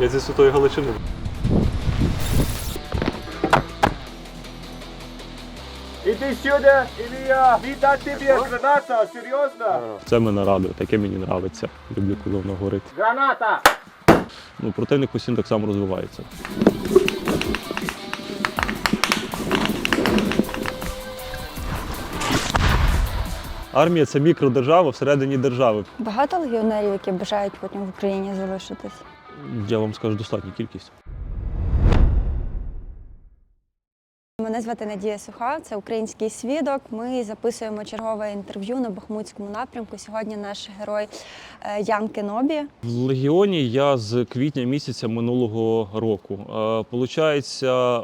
Я зі Святої Галичини. Іди сюди, Ілія! Віддати тобі граната, серйозно? Це мене радує, таке мені подобається. Люблю, коли воно горить. Граната! Ну, противник постійно так само розвивається. Армія це мікродержава всередині держави. Багато легіонерів, які бажають потім в Україні залишитись. Я вам скажу достатня кількість. Мене звати Надія Суха, це український свідок. Ми записуємо чергове інтерв'ю на Бахмутському напрямку. Сьогодні наш герой е, Ян Кенобі. В Легіоні я з квітня місяця минулого року. Е, Получається, е,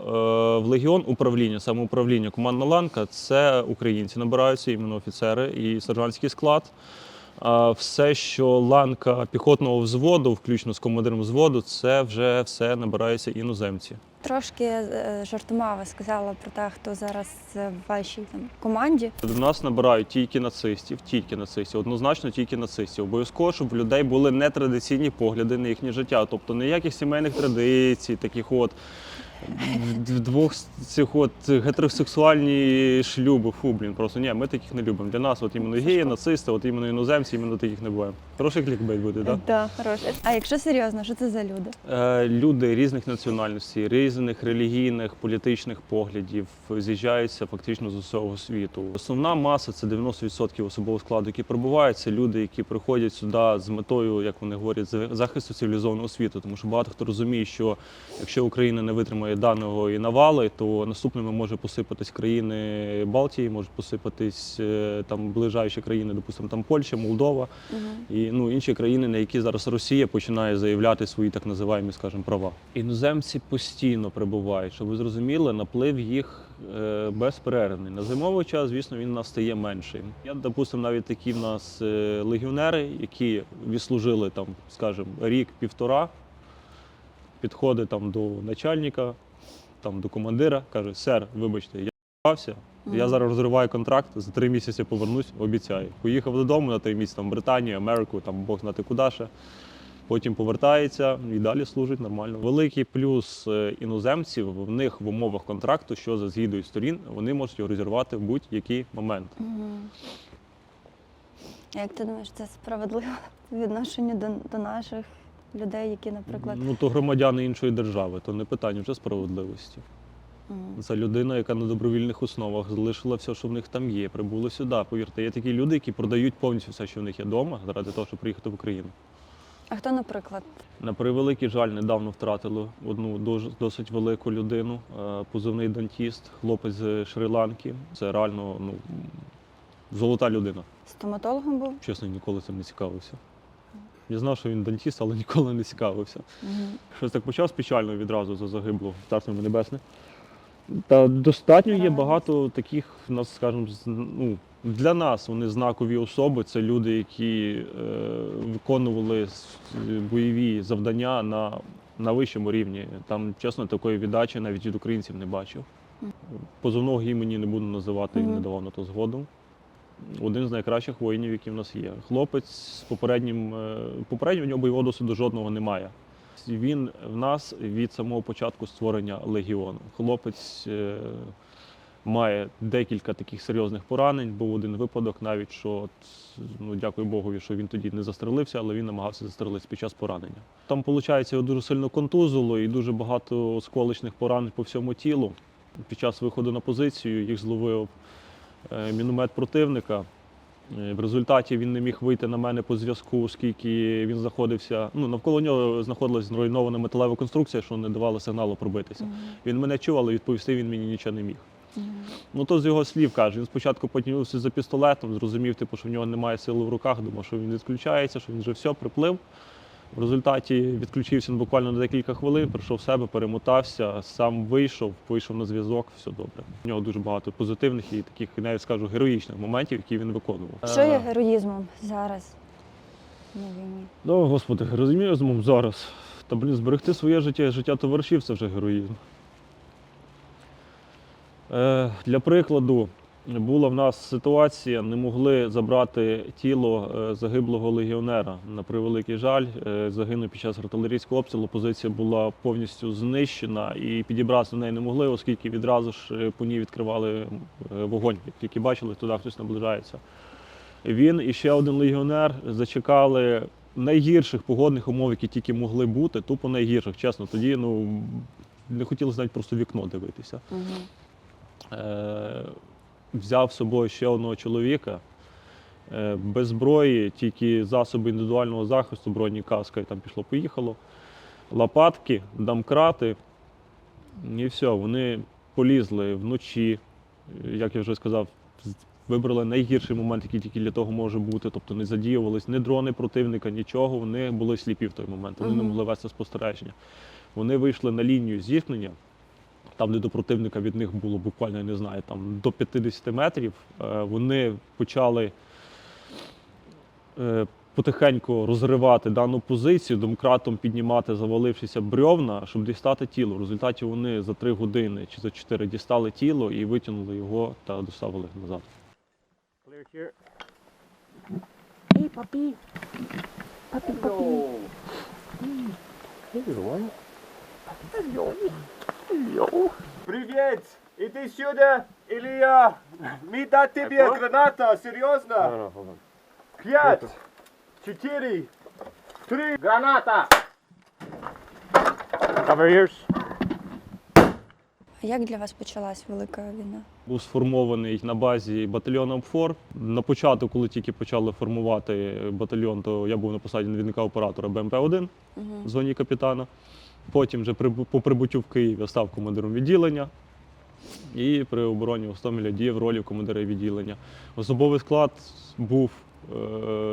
в Легіон управління, саме управління, командна ланка це українці набираються, іменно офіцери і сержантський склад. Все, що ланка піхотного взводу, включно з командиром взводу, це вже все набираються іноземці. Трошки е, жартома ви сказала про те, хто зараз е, в вашій там команді. До нас набирають тільки нацистів, тільки нацистів, однозначно тільки нацистів. Обов'язково, щоб в людей були нетрадиційні погляди на їхнє життя, тобто ніяких сімейних традицій, таких от двох цих от гетеросексуальні шлюби. Фу, блін, просто ні, ми таких не любимо. Для нас, от іменно геї, нацисти, от іменно іноземці, іменно таких не буває. Хороший клікбейт буде, так? Да, хороше. А якщо серйозно, що це за люди? Е, Люди різних національностей, різних релігійних, політичних поглядів з'їжджаються фактично з усього світу. Основна маса це 90% особового складу, які прибувають. Це люди, які приходять сюди з метою, як вони говорять, за- захисту цивілізованого світу. Тому що багато хто розуміє, що якщо Україна не витримає даного і навали, то наступними може посипатись країни Балтії, можуть посипатись е, там ближайші країни, допустимо, там Польща, Молдова і ну, інші країни, на які зараз Росія починає заявляти свої так називаємо, скажімо, права. Іноземці постійно прибувають, щоб ви зрозуміли, наплив їх е, безперервний. На зимовий час, звісно, він у нас стає меншим. Я, допустимо, навіть такі в нас е, легіонери, які відслужили там, скажімо, рік-півтора, підходить там до начальника, там до командира, каже: сер, вибачте, я впався. Я зараз розриваю контракт, за три місяці повернусь, обіцяю. Поїхав додому на три місяці, там, Британію, Америку, там Бог знати куди ще. Потім повертається і далі служить нормально. Великий плюс е, іноземців в них в умовах контракту, що за згідою сторін, вони можуть його розірвати в будь-який момент. Як ти думаєш, це справедливо по відношенню до, до наших людей, які, наприклад, Ну то громадяни іншої держави, то не питання вже справедливості. Це людина, яка на добровільних основах залишила все, що в них там є. Прибули сюди. Повірте, є такі люди, які продають повністю все, що в них є вдома, заради того, щоб приїхати в Україну. а хто, наприклад, На превеликий жаль, недавно втратили одну досить велику людину, е, позивний дантіст, хлопець з Шрі-Ланки. Це реально ну, золота людина. стоматологом був? Чесно, ніколи цим не цікавився. Я знав, що він дантіст, але ніколи не цікавився. Мгм. Щось так почав печально відразу за загиблого царство небесне. Та достатньо є багато таких, нас, скажімо, ну, для нас вони знакові особи. Це люди, які е, виконували бойові завдання на, на вищому рівні. Там, чесно, такої віддачі навіть від українців не бачив. Позовного імені не буду називати, він не давав на то згоду. Один з найкращих воїнів, які в нас є. Хлопець з попереднім, е, попереднього бойового досвіду жодного немає. Він в нас від самого початку створення легіону. Хлопець е, має декілька таких серйозних поранень. Був один випадок, навіть що от, ну дякую Богові, що він тоді не застрелився, але він намагався застрелитися під час поранення. Там, виходить, дуже сильно контузило і дуже багато осколочних поранень по всьому тілу. Під час виходу на позицію їх зловив е, міномет противника. Е, В результаті він не міг вийти на мене по зв'язку, оскільки він знаходився. Ну навколо нього знаходилася зруйнована металева конструкція, що не давала сигналу пробитися. Він мене чув, але відповісти він мені нічого не міг. Ну то з його слів каже. Він спочатку потягнувся за пістолетом, зрозумів, типу, що в нього немає сили в руках, думав, що він відключається, що він вже все приплив. В результаті відключився він буквально на декілька хвилин, прийшов в себе, перемотався, сам вийшов, вийшов на зв'язок, все добре. У нього дуже багато позитивних і таких, навіть скажу, героїчних моментів, які він виконував. Що є героїзмом зараз на війні? Ну, господи, героїзмом зараз. Та блін, зберегти своє життя і життя товаришів це вже героїзм. Е, для прикладу, Була в нас ситуація, не могли забрати тіло е, загиблого легіонера. На превеликий жаль, е, загинув під час артилерійського обстрілу. Позиція була повністю знищена і підібратися до неї не могли, оскільки відразу ж е, по ній відкривали вогонь. Як тільки бачили, туди хтось наближається. Він і ще один легіонер зачекали найгірших погодних умов, які тільки могли бути, тупо найгірших. Чесно, тоді ну не хотілося навіть просто вікно дивитися. Е, взяв з собою ще одного чоловіка. Е, без зброї, тільки засоби індивідуального захисту, броні каска, і там пішло-поїхало. Лопатки, дамкрати. І все, вони полізли вночі, як я вже сказав, вибрали найгірший момент, який тільки для того може бути. Тобто не задіювались ні дрони противника, нічого. Вони були сліпі в той момент, вони не могли вести спостереження. Вони вийшли на лінію зіткнення. Там, де до противника від них було буквально, я не знаю, там до 50 метрів, е, вони почали е, потихеньку розривати дану позицію, домкратом піднімати завалившися брьовна, щоб дістати тіло. В результаті вони за 3 години чи за 4 дістали тіло і витягнули його та доставили назад. Clear here. Hey, puppy. Puppy, puppy. Hey, little. Hello. Hello. Привет! Иди сюда, Илья! Ми дать тебе граната, серьезно? No, hold on. Пять, четыре, три. Граната! Cover ears. Як для вас почалась велика війна? Був сформований на базі батальйон Амфор. На початку, коли тільки почали формувати батальйон, то я був на посаді навідника оператора БМП-1 в зоні капітана. Потім вже по прибуттю в Київ став командиром відділення і при обороні Гостомеля діяв ролі командира відділення. Особовий склад був е,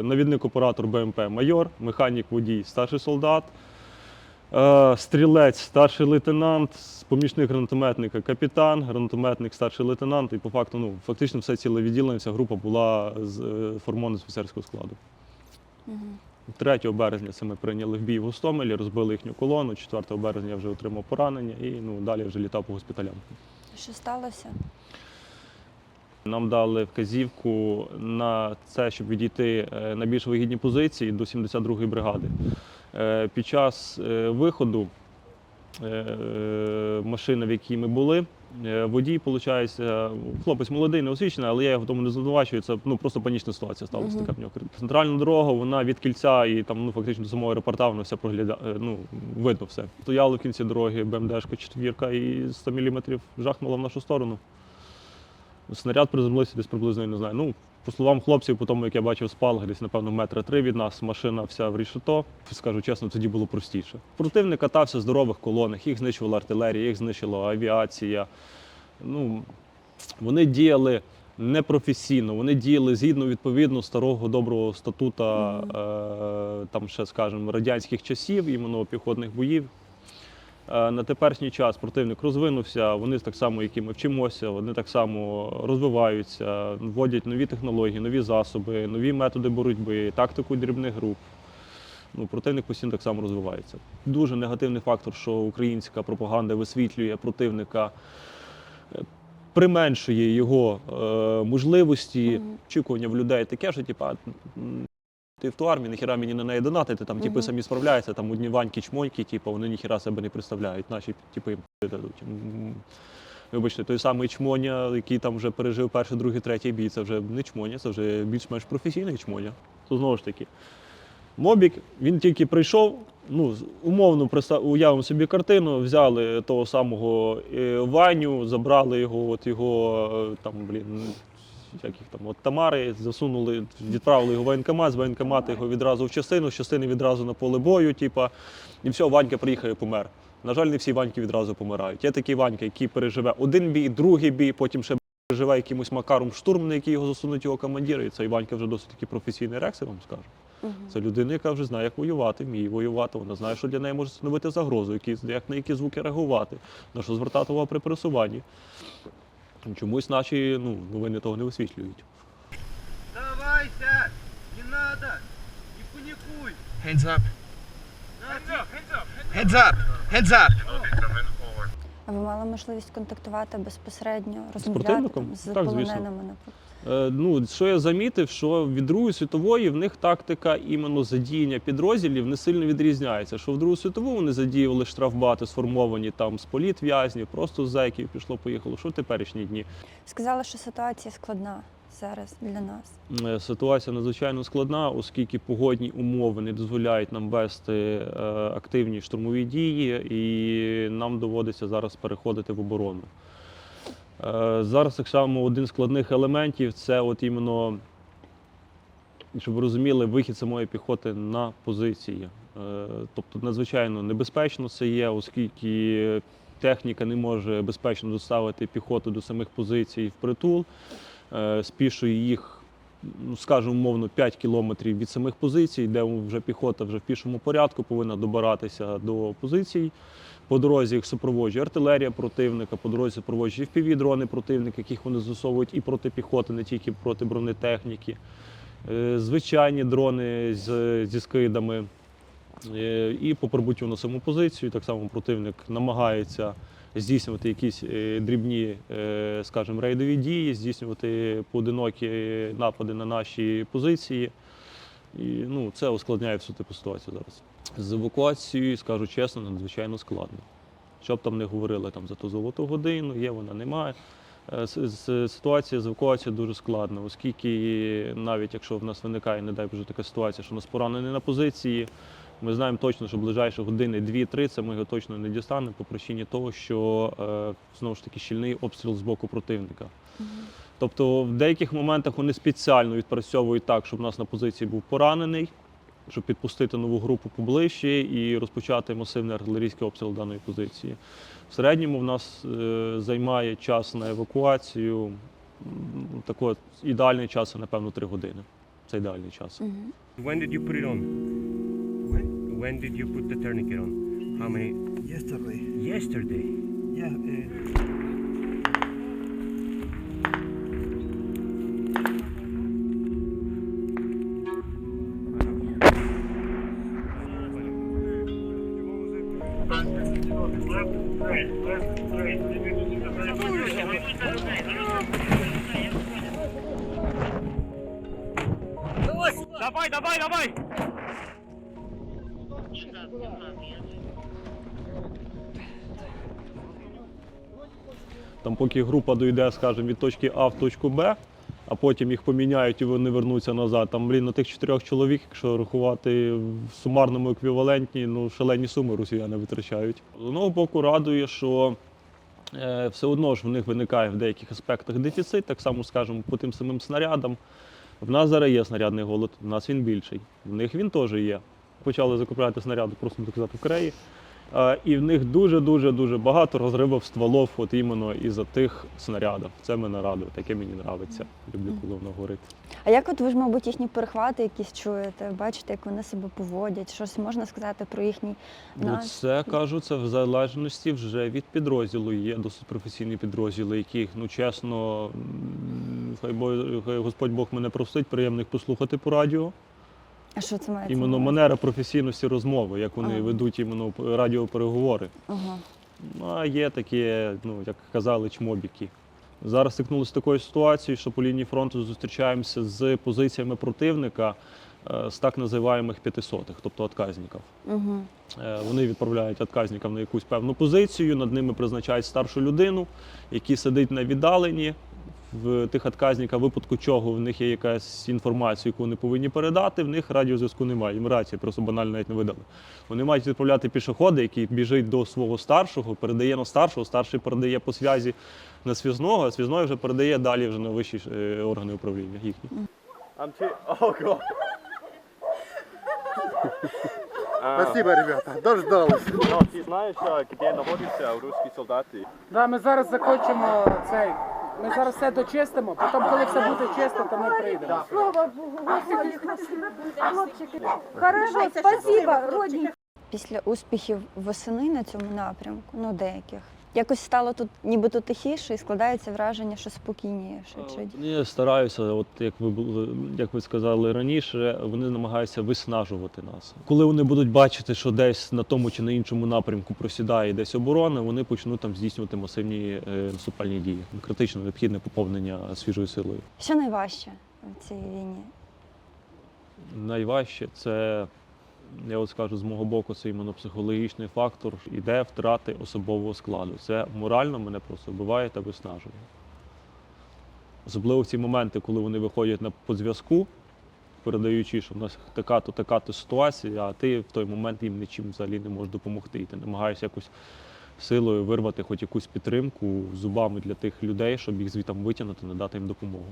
навідник-оператор БМП майор, механік водій, старший солдат, е, стрілець, старший лейтенант, помічник гранатометника, капітан, гранатометник, старший лейтенант. І по факту, ну, фактично все ціле відділення, вся група була е, формована з офіцерського складу. 3 березня це ми прийняли в бій в Гостомелі, розбили їхню колону. 4 березня я вже отримав поранення і ну, далі вже літав по госпіталям. Що сталося? Нам дали вказівку на це, щоб відійти е, на більш вигідні позиції до 72-ї бригади. Е, Під час е, виходу машини, в якій ми були, водій, виходить, хлопець молодий, неосвічений, але я його тому не звинувачую. Це ну, просто панічна ситуація сталася така в нього. Центральна дорога, вона від кільця і там ну, фактично до самого аеропорта воно все прогляда... е, ну, видно все. Стояли в кінці дороги БМДшка четвірка і 100 мм жахнула в нашу сторону. Снаряд приземлився десь приблизно, я не знаю. Ну, по словам хлопців, по тому, як я бачив спалах, десь, напевно, метра три від нас, машина вся в рішето. Скажу чесно, тоді було простіше. Противник катався в здорових колонах, їх знищувала артилерія, їх знищила авіація. Ну, вони діяли непрофесійно, вони діяли згідно відповідно старого доброго статута, е, там ще, скажімо, радянських часів, іменно піхотних боїв. Е, На теперішній час противник розвинувся, вони так само, як і ми вчимося, вони так само розвиваються, вводять нові технології, нові засоби, нові методи боротьби, тактику дрібних груп. Ну, противник постійно так само розвивається. Дуже негативний фактор, що українська пропаганда висвітлює противника, е, применшує його е, можливості, очікування в людей таке, що типа. Ти в ту армію, ніхіра мені не неї донатити, там типи самі справляються, там одні ваньки, чмоньки, типу, вони ніхіра себе не представляють, наші типи їм дадуть. Вибачте, той самий чмоня, який там вже пережив перший, другий, третій бій, це вже не чмоня, це вже більш-менш професійний чмоня. То знову ж таки, Мобік, він тільки прийшов, ну, умовно уявимо собі картину, взяли того самого е, Ваню, забрали його, от його е, там, блін, як їх там, от Тамари, засунули, відправили його в воєнкомат, з воєнкомата його відразу в частину, з частини відразу на поле бою, типа, і все, Ванька приїхав і помер. На жаль, не всі Ваньки відразу помирають. Є такий Ванька, який переживе один бій, другий бій, потім ще переживе якимось макаром штурм, на який його засунуть його командири. І цей Ванька вже досить таки професійний рекс, я вам скажу. Це людина, яка вже знає, як воювати, вміє воювати. Вона знає, що для неї може становити загрозу, які, як на які звуки реагувати, на що звертати увагу при пересуванні. Чомусь наші ну, новини того не висвітлюють. Давайся! Не надо! Не паникуй! Hands up. Heads up. Heads up. А ви мали можливість контактувати безпосередньо, розмовляти там, з Так, полоненими, наприклад? Е, Ну, що я замітив, що від Другої світової в них тактика іменно задіяння підрозділів не сильно відрізняється. Що в Другу світову вони задіювали штрафбати, сформовані там з політв'язнів, просто з зеків пішло, поїхало. Що в теперішні дні? Сказали, що ситуація складна зараз для нас. Е, Ситуація надзвичайно складна, оскільки погодні умови не дозволяють нам вести е, активні штурмові дії, і нам доводиться зараз переходити в оборону. Е, Зараз так само один з складних елементів це от іменно, щоб ви розуміли, вихід самої піхоти на позиції. Тобто надзвичайно небезпечно це є, оскільки техніка не може безпечно доставити піхоту до самих позицій в притул, спішує їх ну, скажімо, умовно, 5 кілометрів від самих позицій, де вже піхота вже в пішому порядку повинна добиратися до позицій. По дорозі їх супроводжує артилерія противника, по дорозі супроводжує впівдрони противника, яких вони застосовують і проти піхоти, не тільки проти бронетехніки. Е, Звичайні дрони з, зі скидами. Е, І по прибуттю на саму позицію так само противник намагається здійснювати якісь е, дрібні, е, скажімо, рейдові дії, здійснювати поодинокі напади на наші позиції. І ну, це ускладняє всю типу ситуацію зараз. З евакуацією, скажу чесно, надзвичайно складно. Що б там не говорили там, за ту золоту годину, є вона, немає. Е, Ситуація з евакуацією дуже складна, оскільки навіть якщо в нас виникає, не дай Боже, така ситуація, що нас поранений на позиції, ми знаємо точно, що ближайші години 2-3 це ми його точно не дістанемо по причині того, що е, знову ж таки щільний обстріл з боку противника. Тобто в деяких моментах вони спеціально відпрацьовують так, щоб у нас на позиції був поранений, щоб підпустити нову групу поближче і розпочати масивний артилерійський обстріл даної позиції. В середньому в нас е, займає час на евакуацію. Такий ідеальний час напевно, 3 години. Це ідеальний час. When did you put it on? When? Did you put the tourniquet on? How many? Yesterday. Yesterday. Yeah. Uh, Там, поки група дойде, скажімо, від точки А в точку Б, а потім їх поміняють і вони вернуться назад. Там, блін, на тих чотирьох чоловік, якщо рахувати в сумарному еквіваленті, ну шалені суми росіяни витрачають. З одного боку, радує, що е, все одно ж в них виникає в деяких аспектах дефіцит, так само, скажімо, по тим самим снарядам. В нас зараз є снарядний голод, в нас він більший. В них він теж є. Почали закупляти снаряди, просто так казати, в Кореї. Е, І в них дуже-дуже дуже багато розривів стволов, от іменно із-за тих снарядів. Це мене радує, таке мені подобається. Люблю, коли воно горить. А як от ви ж, мабуть, їхні перехвати якісь чуєте, бачите, як вони себе поводять? Щось можна сказати про їхній Ну, це кажу, це в залежності вже від підрозділу. Є досить професійні підрозділи, яких, ну чесно, хай Господь Бог мене простить, приємно їх послухати по радіо. А що це мається? Іменно манера професійності розмови, як вони Ага. ведуть іменно радіопереговори. Ага. Ну, а є такі, ну як казали, чмобіки. Зараз стикнулися такою ситуацією, що по лінії фронту зустрічаємося з позиціями противника е, з так називаємих п'ятисотих, тобто отказників. Угу. Вони відправляють отказників на якусь певну позицію, над ними призначають старшу людину, який сидить на віддаленні. В тих отказників, випадку чого в них є якась інформація, яку вони повинні передати, в них радіозв'язку немає. Їм рації просто банально навіть не видали. Вони мають відправляти пішохода, який біжить до свого старшого, передає на старшого, старший передає по зв'язі на связного, а связной вже передає далі вже на вищі е, органи управління їхні. Oh. Спасибо, ребята. Дождались. No, ти знаєш, де знаходяться русські солдати? Да, ми зараз закінчимо цей. Ми зараз все дочистимо, потім, коли все буде чисто, то ми прийдемо. Хорошо, спасибо, родні. Після успіхів восени на цьому напрямку, ну деяких, Якось стало тут нібито тихіше і складається враження, що спокійніше. Чи... Вони стараються, от як ви були, як ви сказали раніше, вони намагаються виснажувати нас. Коли вони будуть бачити, що десь на тому чи на іншому напрямку просідає десь оборона, вони почнуть там здійснювати масивні е, наступальні дії. Критично необхідне поповнення свіжою силою. Що найважче в цій війні? Найважче це, я от скажу, з мого боку, це іменно психологічний фактор. Іде втрати особового складу. Це морально мене просто вбиває та виснажує. Особливо в ці моменти, коли вони виходять на по зв'язку, передаючи, що в нас така-то, така-то ситуація, а ти в той момент їм нічим взагалі не можеш допомогти. І ти намагаєшся якось силою вирвати хоч якусь підтримку зубами для тих людей, щоб їх звідти витягнути, надати їм допомогу.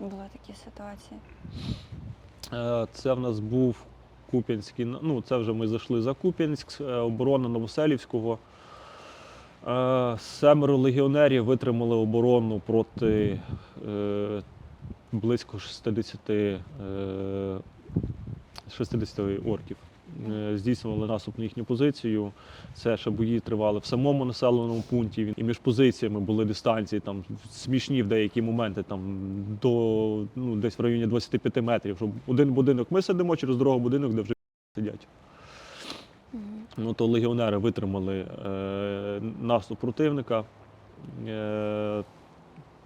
Були такі ситуації. Е, Це в нас був Куп'янський, ну це вже ми зайшли за Куп'янськ, е, оборона Новоселівського. Е, Семеро легіонерів витримали оборону проти е, близько 60, е, 60 орків. Е, Здійснювали наступ на їхню позицію. Це ще бої тривали в самому населеному пункті. І між позиціями були дистанції там смішні в деякі моменти, там до ну, десь в районі 25 метрів. Щоб один будинок ми сидимо, через дорогу будинок, де вже сидять. Ну то легіонери витримали е, наступ противника. Е,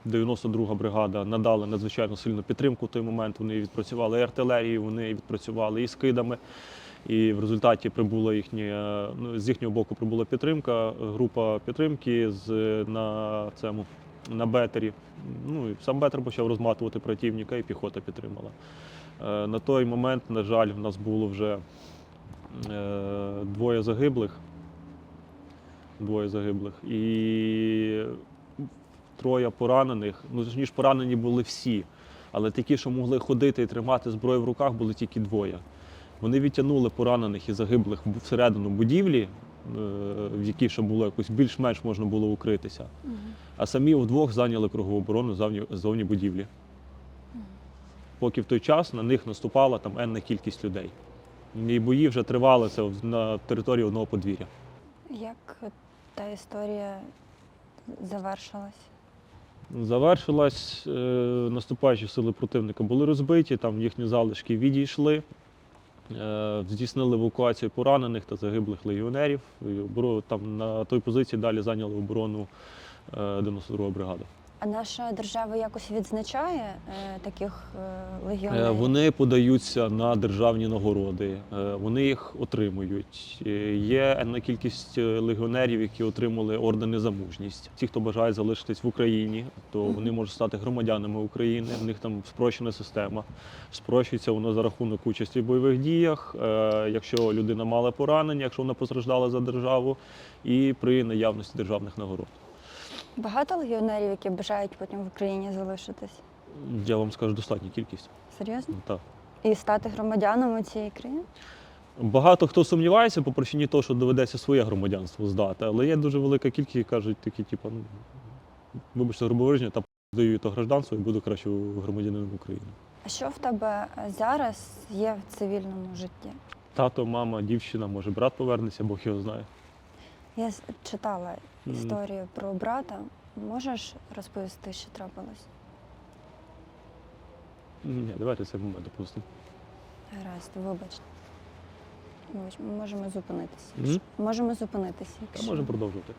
92-га бригада надала надзвичайно сильну підтримку в той момент. Вони відпрацювали і артилерією, вони відпрацювали і скидами. І в результаті прибула їхня, ну, з їхнього боку прибула підтримка, група підтримки з, на цьому на бетері. Ну, і сам бетер почав розматувати противника, і піхота підтримала. Е, на той момент, на жаль, в нас було вже е, двоє загиблих. Двоє загиблих. І троє поранених. Ну, ніж поранені були всі. Але такі, що могли ходити і тримати зброю в руках, були тільки двоє. Вони відтягнули поранених і загиблих всередину будівлі, е, в якій ще було якось більш-менш можна було укритися. А самі вдвох зайняли кругову оборону зовні, будівлі. Поки в той час на них наступала там енна кількість людей. І бої вже тривали на території одного подвір'я. Як та історія завершилась? Завершилась, е, наступаючі сили противника були розбиті, там їхні залишки відійшли. Е, здійснили евакуацію поранених та загиблих легіонерів. Там на той позиції далі зайняли оборону е, 92-га бригада. А наша держава якось відзначає е, таких е, Е. Вони подаються на державні нагороди, е, вони їх отримують. Е, Є енна кількість е, легіонерів, які отримали ордени за мужність. Ті, хто бажає залишитись в Україні, то вони можуть стати громадянами України. В них там спрощена система. Спрощується воно за рахунок участі в бойових діях. е, Якщо людина мала поранення, якщо вона постраждала за державу, і при наявності державних нагород. Багато легіонерів, які бажають потім в Україні залишитись? Я вам скажу достатня кількість. Серйозно? Так. І стати громадянами цієї країни? Багато хто сумнівається по причині того, що доведеться своє громадянство здати, але є дуже велика кількість, які кажуть такі, типу, ну, вибачте, грубовиження, та здаю то гражданство і буду краще громадянином України. А що в тебе зараз є в цивільному житті? Тато, мама, дівчина, може брат повернеться, Бог його знає. Я читала Мгм. історію про брата. Можеш розповісти, що трапилось? Ні, давайте це момент допустимо. Гаразд, вибач. Вибач, ми можемо зупинитися. Мгм. Можемо зупинитися. Та можемо продовжувати.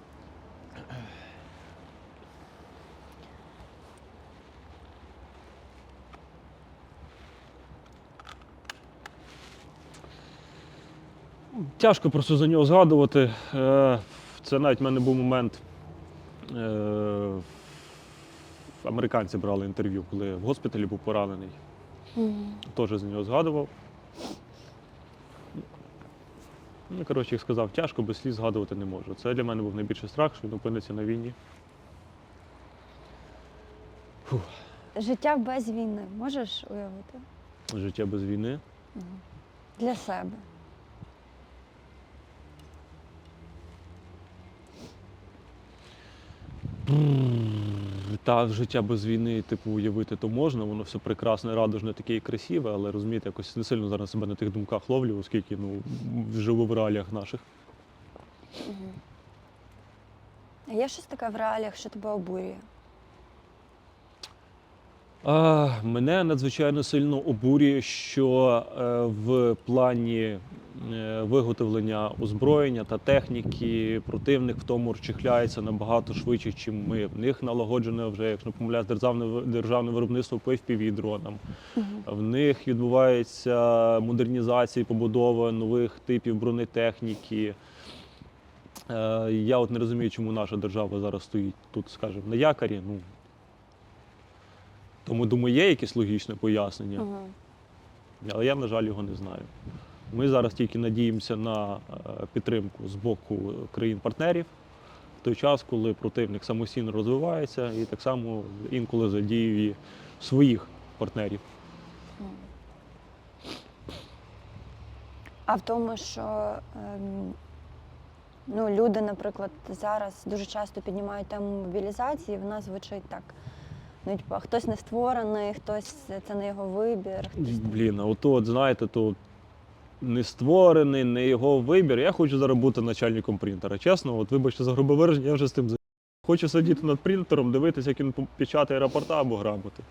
Тяжко просто за нього згадувати. Е, Це навіть в мене був момент. е, Американці брали інтерв'ю, коли в госпіталі був поранений. Мгм. Теж за нього згадував. Ну, коротше, як сказав, тяжко, без сліз згадувати не можу. Це для мене був найбільший страх, що він опиниться на війні. Життя без війни можеш уявити Життя без війни. для себе. Та життя без війни, типу, уявити то можна, воно все прекрасне, радужне, таке і красиве, але розумієте, якось не сильно зараз себе на тих думках ловлю, оскільки ну, живу в реаліях наших. А є щось таке в реаліях, що тебе обурює? Мене надзвичайно сильно обурює, що е, в плані е, виготовлення озброєння та техніки противник в тому розчихляється набагато швидше, ніж ми. В них налагоджене вже, якщо не помиляюсь, державне державне виробництво по fpv дронам. В них відбувається модернізація, і побудова нових типів бронетехніки. Е, Я от не розумію, чому наша держава зараз стоїть тут, скажімо, на якорі. Ну, тому думаю, є якесь логічне пояснення, Угу. але я, на жаль, його не знаю. Ми зараз тільки надіємося на е, підтримку з боку країн-партнерів в той час, коли противник самостійно розвивається і так само інколи задіює своїх партнерів. А в тому, що ем, ну, люди, наприклад, зараз дуже часто піднімають тему мобілізації, вона звучить так. Ну, типу, хтось не створений, хтось це не його вибір. хтось Блін, а ото, от, знаєте, то не створений, не його вибір. Я хочу зараз бути начальником принтера. Чесно, от вибачте за грубе вираження, я вже з тим за- Хочу сидіти над принтером, дивитися, як він печатає рапорта або грамоти.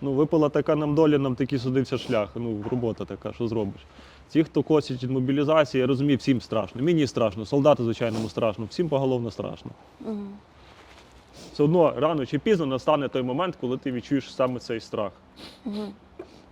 Ну, випала така нам доля, нам такий судився шлях. Ну, робота така, що зробиш. Ті, хто косять від мобілізації, я розумію, всім страшно. Мені страшно, солдату, звичайному страшно, всім поголовно страшно. Все одно рано чи пізно настане той момент, коли ти відчуєш саме цей страх.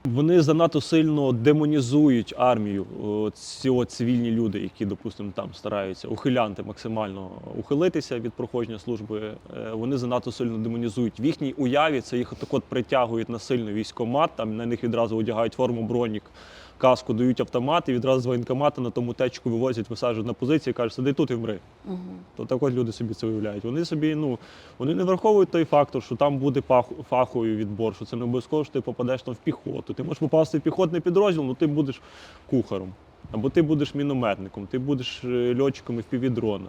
Вони занадто сильно демонізують армію. о, Ці от цивільні люди, які, допустимо, там стараються ухилянти максимально ухилитися від проходження служби. е, Вони занадто сильно демонізують. В їхній уяві це їх так от притягують насильно військомат, там на них відразу одягають форму бронік, каску, дають автомат і відразу з воєнкомата на тому течку вивозять, висаджують на позиції, кажуть, сиди тут і вмри. Мгм. То так от люди собі це уявляють. Вони собі, ну, вони не враховують той фактор, що там буде фаховий відбор, що це не обов'язково, що ти попадеш там в піхоту. Ти можеш попасти в піхотний підрозділ, але ти будеш кухарем. Або ти будеш мінометником, ти будеш е, льотчиком в півдрона.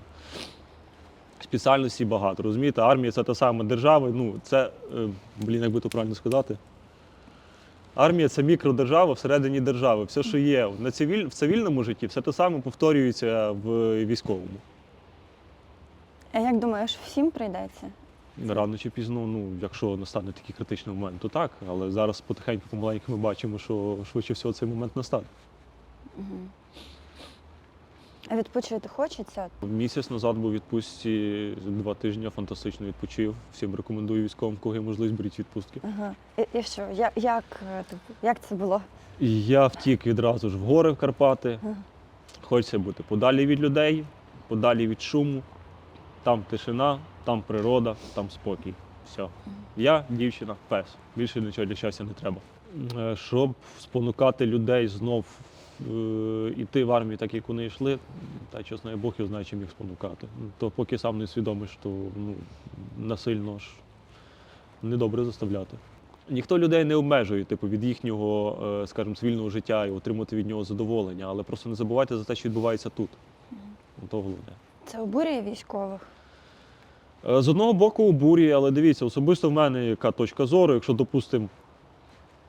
Спеціальностей багато, розумієте? Армія це та сама держава. Ну, це, е, блін, як би то правильно сказати. Армія це мікродержава всередині держави. Все, що є на цивіль, в цивільному житті, все те саме повторюється в військовому. А як думаєш, всім прийдеться? Рано чи пізно, ну, якщо настане такий критичний момент, то так. Але зараз потихеньку, помаленьку ми бачимо, що швидше всього цей момент настане. Мгм. А відпочити хочеться? Місяць назад був відпустці, два тижні фантастично відпочив. Всім рекомендую військовим, кого є можливість беріть відпустки. Ага. І, і що? Як, як, е, типу, як це було? Я втік відразу ж в гори в Карпати. Ага. Хочеться бути подалі від людей, подалі від шуму. Там тишина, там природа, там спокій. Все. Я дівчина, пес. Більше нічого для щастя не треба. Е, Щоб спонукати людей знов іти в армію, так як вони йшли, та чесно, я Бог його знає, чим їх спонукати. Ну, То поки сам не свідомий, що ну, насильно ж недобре заставляти. Ніхто людей не обмежує, типу, від їхнього, е, скажімо, цивільного життя і отримати від нього задоволення, але просто не забувайте за те, що відбувається тут. То головне. Це обурює військових? Е, З одного боку обурює, але дивіться, особисто в мене яка точка зору, якщо, допустимо,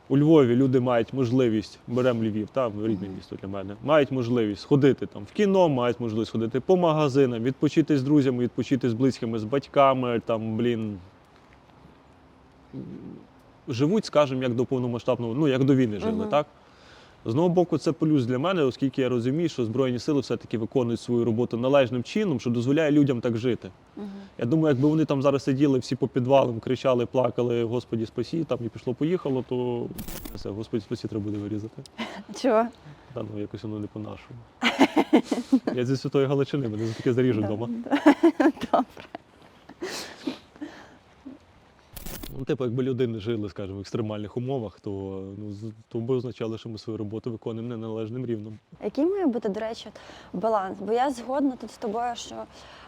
у Львові люди мають можливість, беремо Львів, там рідне місто для мене, мають можливість ходити там в кіно, мають можливість ходити по магазинам, відпочити з друзями, відпочити з близькими, з батьками, там, блін. Живуть, скажімо, як до повномасштабного, ну як до війни жили, Мгм. так? З одного боку, це плюс для мене, оскільки я розумію, що Збройні сили все-таки виконують свою роботу належним чином, що дозволяє людям так жити. Угу. Я думаю, якби вони там зараз сиділи всі по підвалам, кричали, плакали, Господі спасі, там і пішло-поїхало, то все, Господі спасі треба буде вирізати. Чого? Та ну якось воно не по-нашому. Я зі Святої Галичини, мене за таке заріжуть вдома. Добре. Ну, типу, якби люди жили, скажімо, в екстремальних умовах, то, ну, то би означало, що ми свою роботу виконуємо неналежним рівнем. Який має бути, до речі, баланс? Бо я згодна тут з тобою, що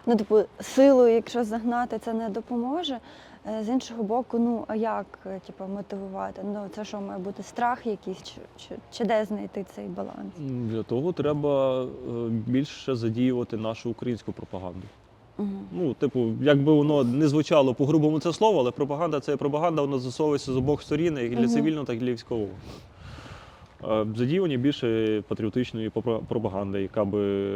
ну, типу, силою, якщо загнати, це не допоможе. Е, З іншого боку, ну а як е, типу, мотивувати? Ну це що має бути страх якийсь, чи, чи, чи де знайти цей баланс? Для того треба е, більше задіювати нашу українську пропаганду. Ну, типу, якби воно не звучало по-грубому це слово, але пропаганда це пропаганда, вона засовується з обох сторін, як для цивільного, так і для військового. Задіяні більше патріотичної пропаганди, яка би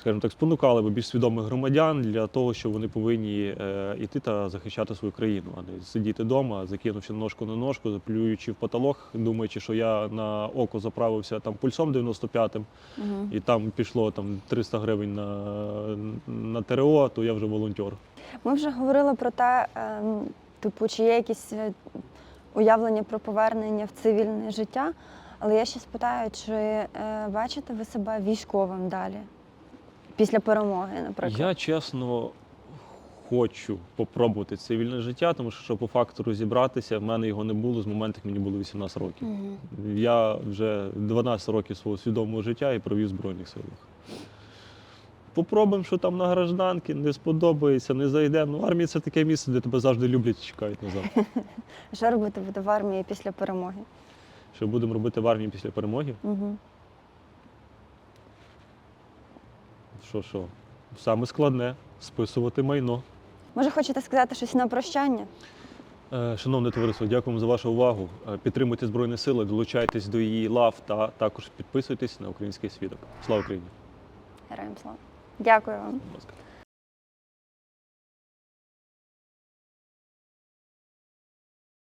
скажімо так, спонукали би більш свідомих громадян для того, що вони повинні е, йти та захищати свою країну, а не сидіти вдома, закинувши ножку на ножку, плюючи в потолок, думаючи, що я на око заправився там пульсом 95-м, Угу. і там пішло там 300 гривень на, на ТРО, то я вже волонтер. Ми вже говорили про те, ем, типу, чи є якісь е, уявлення про повернення в цивільне життя. Але я ще спитаю, чи е, бачите ви себе військовим далі? Після перемоги, наприклад. Я чесно хочу попробувати цивільне життя, тому що, щоб по факту розібратися, в мене його не було з моменту, як мені було 18 років. Мгм. Я вже 12 років свого свідомого життя і провів в Збройних силах. Попробуємо, що там на гражданки, не сподобається, не зайде. Ну, армія це таке місце, де тебе завжди люблять і чекають назад. Що робити буде в армії після перемоги? Що будемо робити в армії після перемоги? Угу. Що, що? Саме складне списувати майно. Може, хочете сказати щось на прощання? Е, Шановне товариство, дякуємо за вашу увагу. Е, Підтримуйте Збройні Сили, долучайтесь до її лав та також підписуйтесь на український свідок. Слава Україні! Героям слава. Дякую вам. Будь ласка.